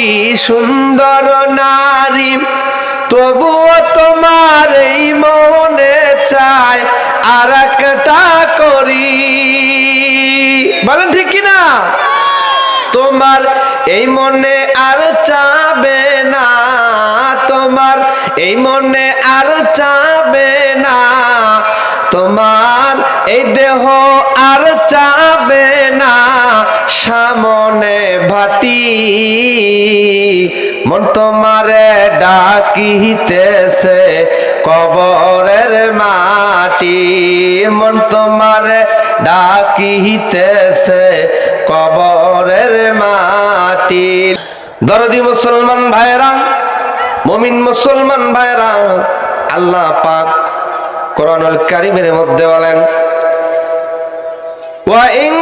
কি সুন্দর নারী, তবুও তোমার এই মনে চায় আর একটা করি। বলেন ঠিক কিনা? তোমার এই মনে আর চাবে না, তোমার এই মনে আর চাবে না, তোমার এই দেহ আর চাবে না। সামনে ভাতি মন তোমারে ডাকিতেছে কবরের মাটি। মন তোমারে ডাকিতেছে কবরের মাটি। দরদি মুসলমান ভাইরা, মমিন মুসলমান ভাইরা, আল্লাহ পাক কোরআনুল কারিমের মধ্যে বলেন, ওয়া ইন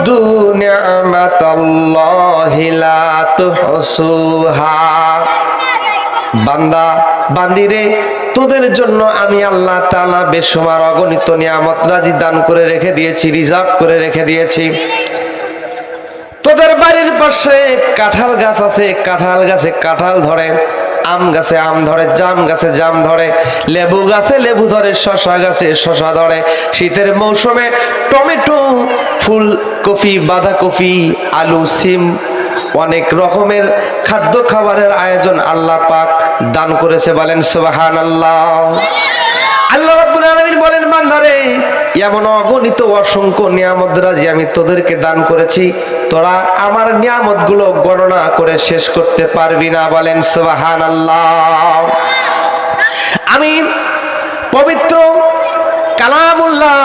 تَعُدُّوا نِعْمَةَ اللَّهِ لَا تُحْصُوهَا বান্দা বান্দিরে তোদের জন্য আমি আল্লাহ তাআলা বেসমার অগণিত নিয়ামত রাজি দান করে রেখে দিয়েছি রিজার্ভ করে রেখে দিয়েছি তোদের বাড়ির পাশে কাঁঠাল গাছ আছে কাঁঠাল গাছে কাঁঠাল ধরে আম গাছে আম ধরে জাম গাছে জাম ধরে লেবু গাছে লেবু ধরে শশা গাছে শশা ধরে শীতের মৌসুমে টমেটো ফুলকপি বাঁধাকপি, আলু, সিম, অনেক রকমের খাদ্য খাবারের আয়োজন আল্লাহ পাক দান করেছে বলেন সুবাহান আল্লাহ আল্লাহ রাব্বুল বলেন, বান্দারে, এমন অগণিত অসংখ্য নিয়ামত রাজি আমি তোদেরকে দান করেছি, তোরা আমার নিয়ামতগুলো গণনা করে শেষ করতে পারবি না বলেন সুবহানাল্লাহ। আমি পবিত্র কালামুল্লাহ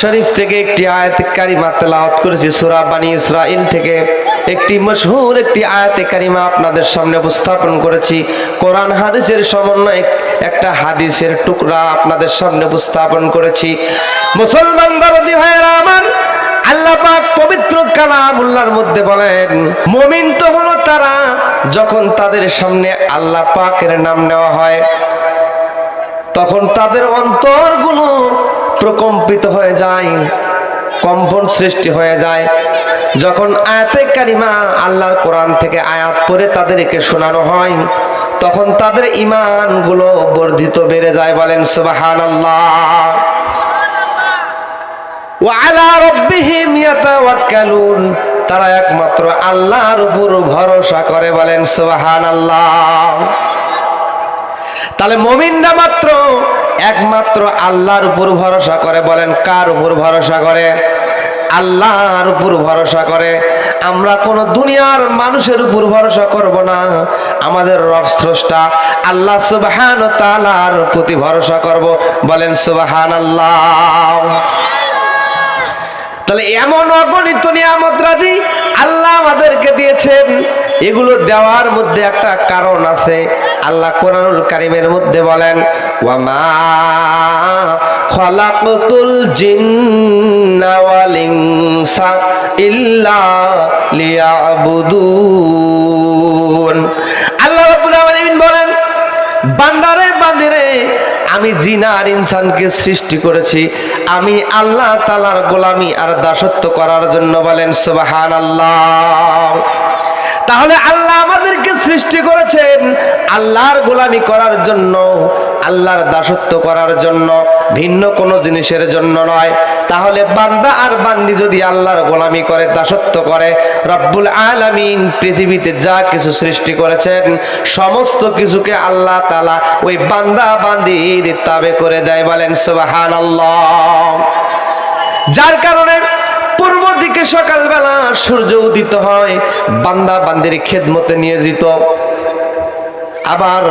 শরীফ থেকে একটি আয়াত কারিমা তেলাওয়াত করেছি, সূরা বানি ইসরাইল থেকে। একটি মশহুর একটি আয়াতে কারিমা আপনাদের সামনে উপস্থাপন করেছি। কোরআন হাদিসের সমন্বয়ে একটা হাদিসের টুকরা আপনাদের সামনে উপস্থাপন করেছি। মুসলমান দরদি ভাইয়েরা আমার, আল্লাহ পাক পবিত্র কালামুল্লাহর মধ্যে বলেন, মুমিন তো হলো তারা যখন তাদের সামনে আল্লাহ পাকের নাম নেওয়া হয়। তখন তাদের অন্তরগুলো প্রকম্পিত হয়ে যায়, কম্পন সৃষ্টি হয়ে যায়। যখন আয়াতে কারিমা আল্লাহর কোরআন থেকে আয়াত পড়ে তাদেরকে শোনানো হয়, তখন তাদের ইমানগুলো বর্ধিত বেড়ে যায় বলেন সুবাহান আল্লাহ তারা একমাত্র আল্লাহর উপর ভরসা করে বলেন, সুবহানাল্লাহ। তাহলে মমিনরা মাত্র একমাত্র আল্লাহর উপর ভরসা করে বলেন, কার উপর ভরসা করে? আল্লাহর উপর ভরসা করে। আমরা কোন দুনিয়ার মানুষের উপর ভরসা করব না। আমাদের রব স্রষ্টা আল্লাহ সুবহান তাআলার প্রতি ভরসা করব। বলেন, সুবহানাল্লাহ। তাহলে এমন অগণিত নিয়ামত রাজি আল্লাহ আমাদেরকে দিয়েছেন। এগুলো দেওয়ার মধ্যে একটা কারণ আছে। আল্লাহ কোরআনুল কারিমের মধ্যে বলেন, ওয়ামা খলাকতুল জিন্না ওয়াল ইনসা আল্লাহ রাব্বুল বলেন, বান্দারে, বান্দিরে, আমি জিনা আর ইনসানকে সৃষ্টি করেছি। আমি আল্লাহ তালার গোলামি আর দাসত্ব করার জন্য বলেন সুবাহান আল্লাহ তাহলে আল্লাহ আমাদেরকে সৃষ্টি করেছেন। আল্লাহর গোলামি করার জন্য, আল্লাহর দাসত্ব করার জন্য, ভিন্ন কোনো জিনিসের জন্য নয়। তাহলে বান্দা আর বান্দি যদি আল্লাহর গোলামি করে, দাসত্ব করে, রব্বুল আলামিন পৃথিবীতে যা কিছু সৃষ্টি করেছেন, সমস্ত কিছুকে আল্লাহ তালা ওই বান্দা বান্দির তাবে করে দেয় বলেন সুবাহান যার কারণে দিকে সকালবেলা সূর্য উদিত হয়, বান্দা বান্দির খেদমতে নিয়োজিত। আবার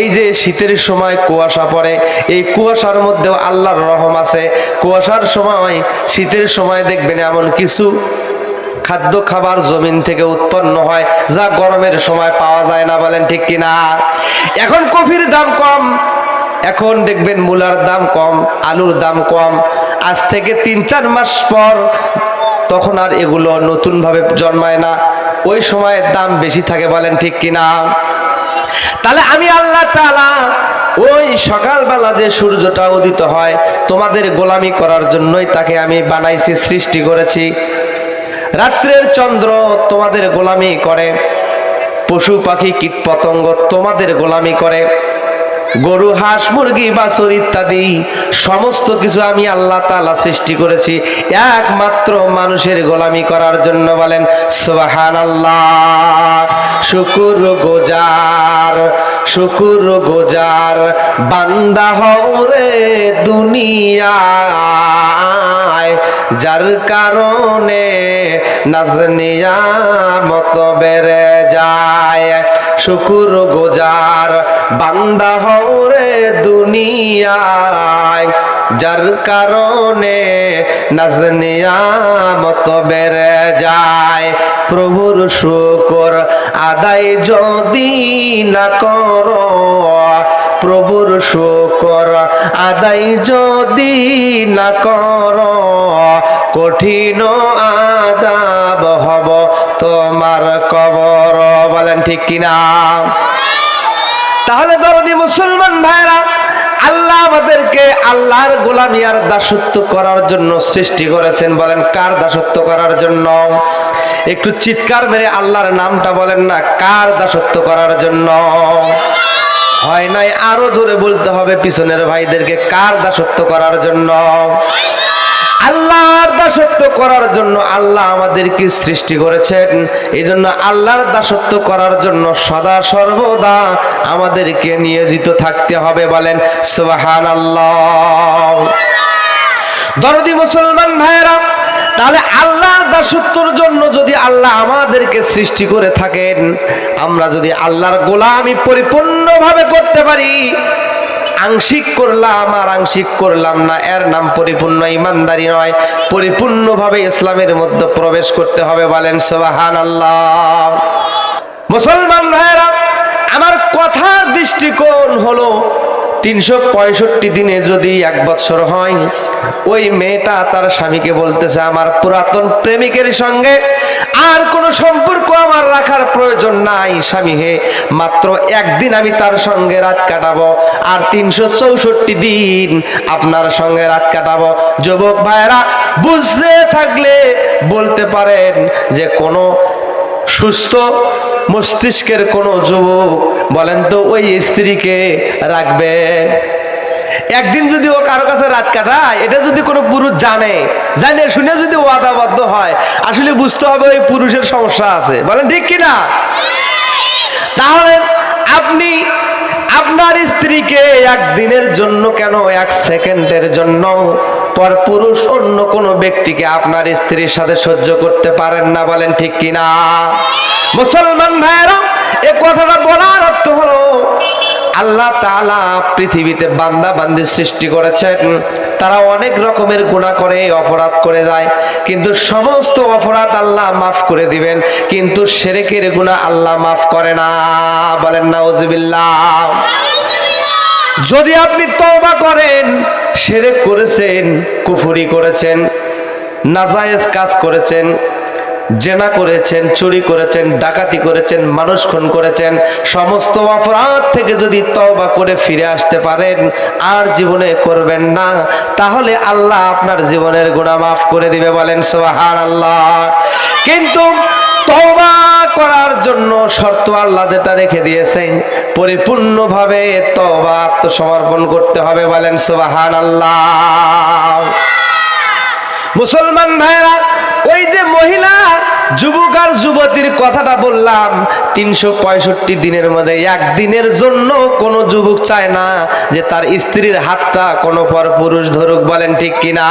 এই যে শীতের সময় কুয়াশা পড়ে, এই কুয়াশার মধ্যেও আল্লাহর রহম আছে। কুয়াশার সময়, শীতের সময় দেখবেন এমন কিছু খাদ্য খাবার জমিন থেকে উৎপন্ন হয়, যা গরমের সময় পাওয়া যায় না বলেন ঠিক কিনা? এখন কফির দাম কম, এখন দেখবেন মূলার দাম কম, আলুর দাম কম। আজ থেকে তিন চার মাস পর তখন আর এগুলো নতুন ভাবে জন্মায় না। ওই সময় দাম বেশি থাকে বলেন ঠিক কিনা? তাহলে আমি আল্লাহ তাআলা ওই সকালবেলা যে সূর্যটা উদিত হয়, তোমাদের গোলামি করার জন্যই তাকে আমি বানাইছি, সৃষ্টি করেছি। রাত্রের চন্দ্র তোমাদের গোলামি করে, পশু পাখি কীট পতঙ্গ তোমাদের গোলামি করে। গরু, হাঁস, মুরগি, বাছুর ইত্যাদি সমস্ত কিছু আমি আল্লাহ তাআলা সৃষ্টি করেছি। একমাত্র মানুষের গোলামি করার জন্য বলেন সোহান আল্লাহ শুকুর গোজার শুকুর গোজার, বান্দা হরে দুনিয়ায়, যার কারণে নাজনিয়া মত বেড়ে যায়। শুকুর গোজার, বান্দা হরে দুনিয়ায়। যার কারণে নাজনিয়া মত বেড়ে যায়। প্রভুর শুকর আদায় যদি না করো, প্রভুর শুকর আদায় যদি না কর, কঠিন আজাব বলেন ঠিক কিনা? তাহলে দরদি মুসলমান ভাইরা, আল্লাহ আমাদেরকে আল্লাহর গোলামি আর দাসত্ব করার জন্য সৃষ্টি করেছেন বলেন, কার দাসত্ব করার জন্য? একটু চিৎকার মেরে আল্লাহর নামটা বলেন না, কার দাসত্ব করার জন্য? হয় নাই? আরও জোরে বলতে হবে পিছনের ভাইদেরকে, কার দাসত্ব করার জন্য? আল্লাহর দাসত্ব করার জন্য আল্লাহ আমাদেরকে সৃষ্টি করেছেন। এই জন্য আল্লাহর দাসত্ব করার জন্য সদা সর্বদা আমাদেরকে নিয়োজিত থাকতে হবে বলেন সুবাহান আল্লাহ দরদি মুসলমান ভাইয়েরা, তাহলে আল্লাহর দাসত্বর জন্য যদি আল্লাহ আমাদেরকে সৃষ্টি করে থাকেন, আমরা যদি আল্লাহর গোলামি পরিপূর্ণভাবে করতে পারি আংশিক করলাম আর আংশিক করলাম না, এর নাম পরিপূর্ণ ইমানদারি নয়। পরিপূর্ণভাবে ইসলামের মধ্যে প্রবেশ করতে হবে বলেন সোহান আল্লাহ মুসলমান ভাইরা আমার কথার দৃষ্টিকোণ হলো তিনশো পঁয়ষট্টি দিনে যদি এক বছর হয়, ওই মেয়েটা তার স্বামীকে বলতেছে, আমার পুরাতন প্রেমিকের সঙ্গে আর কোনো সম্পর্ক আমার রাখার প্রয়োজন নাই, স্বামী হে, মাত্র একদিন আমি তার সঙ্গে রাত কাটাবো আর তিনশো চৌষট্টি দিন আপনার সঙ্গে রাত কাটাবো। যুবক ভাইয়েরা, বুঝতে থাকলে বলতে পারেন যে কোনো সুস্থ মস্তিষ্কের কোন যুবক, বলেন তো, ওই স্ত্রীকে রাখবে? একদিন যদি ও কারও কাছে রাত কাটায়, এটা যদি কোনো পুরুষ জানে জানে, শুনে যদি ওয়াদাবদ্ধ হয়, আসলে বুঝতে হবে ওই পুরুষের সমস্যা আছে। বলেন, ঠিক কিনা? তাহলে আপনি আপনার স্ত্রীকে একদিনের জন্য কেন, এক সেকেন্ডের জন্য পর পুরুষ অন্য কোনো ব্যক্তিকে আপনার স্ত্রীর সাথে সহ্য করতে পারেন না বলেন ঠিক কিনা? মুসলমান ভাইয়েরা, এ কথাটা বলার অর্থ হলো, আল্লাহ তাআলা পৃথিবীতে বান্দা বান্দি সৃষ্টি করেছেন। তারা অনেক রকমের গুণা করে, অপরাধ করে যায়। কিন্তু সমস্ত অপরাধ আল্লাহ মাফ করে দিবেন। কিন্তু সেরেকের গুণা আল্লাহ মাফ করে না বলেন না ওজবিল্লাহ যদি আপনি তওবা করেন সেরেক করেছেন, কুফুরি করেছেন, নাজায়েজ কাজ করেছেন, জেনা করেছেন, চুরি করেছেন, ডাকাতি করেছেন, মানুষ খুন করেছেন, সমস্ত অপরাধ থেকে যদি তওবা করে ফিরে আসতে পারেন, আর জীবনে করবেন না, তাহলে আল্লাহ আপনার জীবনের গুনাহ মাফ করে দিবে বলেন সুবহান আল্লাহ কিন্তু তওবা করার জন্য শর্ত আল্লাহ যেটা রেখে দিয়েছে, পরিপূর্ণভাবে তওবা, আত্মসমর্পণ করতে হবে বলেন সুবহান আল্লাহ মুসলমান ভাইরা ওই যে মহিলা, যুবক আর যুবতীর কথাটা বললাম, তিনশো পঁয়ষট্টি দিনের মধ্যে একদিনের জন্য কোনো যুবক চায় না যে তার স্ত্রীর হাতটা কোনো পর পুরুষ ধরুক বলেন ঠিক কিনা।